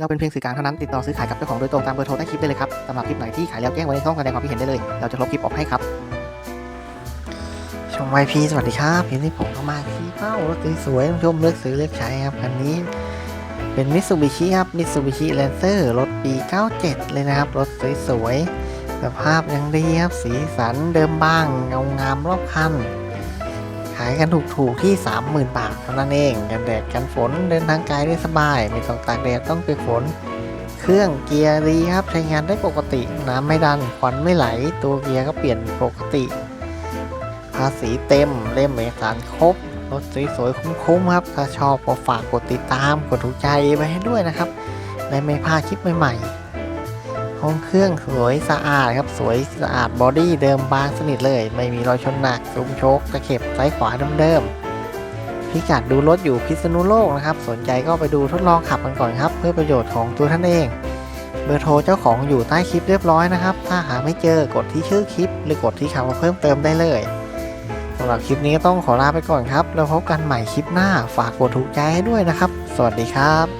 เราเป็นเพียงสื่อกลางเท่านั้นติดต่อซื้อขายกับเจ้าของโดยตรงตามเบอร์โทรใต้คลิปได้เลยครับสำหรับคลิปไหนที่ขายแล้วแจ้งไว้ในช่องแสดงความคิดเห็นได้เลย เราจะลบคลิปออกให้ครับชมไวพีสวัสดีครับเห็นที่ผมเข้ามาที่เป้ารถสวยๆชมเลือกซื้อเลือกใช้ครับคันนี้เป็นมิ t ซูบิชิครับมิ t ซูบิชิแลนเซอร์รถปี 97 เลยนะครับ รถสวยๆสภาพยังดีครับ สีสันเดิมบ้างเงางามรอบคันายกันถูกๆที่ 30,000 บาทเท่านั้นเอง กันแดดกันฝนเดินทางไกลได้สบาย ไม่ต้องตากแดดต้องเปียกฝน เครื่องเกียร์ดีครับใช้งานได้ปกติ น้ำไม่ดันควันไม่ไหล ตัวเกียร์ก็เปลี่ยนปกติ ภาษีเต็มเล่มเอกสารครบรถสวยๆคุ้มๆครับ ถ้าชอบก็ฝากกดติดตามกดถูกใจไว้ให้ด้วยนะครับและไม่พลาดคลิปใหม่ๆ ห้องเครื่องสวยสะอาดครับสวยสะอาดบอดี้เดิมบางสนิทเลย ไม่มีรอยชนหนักซุ้มโชคตะเข็บซ้ายขวาเดิมๆพิกัดดูรถอยู่พิษณุโลกนะครับ สนใจก็ไปดูทดลองขับกันก่อนครับ เพื่อประโยชน์ของตัวท่านเอง เบอร์โทรเจ้าของอยู่ใต้คลิปเรียบร้อยนะครับ ถ้าหาไม่เจอกดที่ชื่อคลิป หรือกดที่คำว่าเพิ่มเติมได้เลยสำหรับคลิปนี้ต้องขอลาไปก่อนครับแล้วพบกันใหม่คลิปหน้าฝากกดถูกใจให้ด้วยนะครับ สวัสดีครับ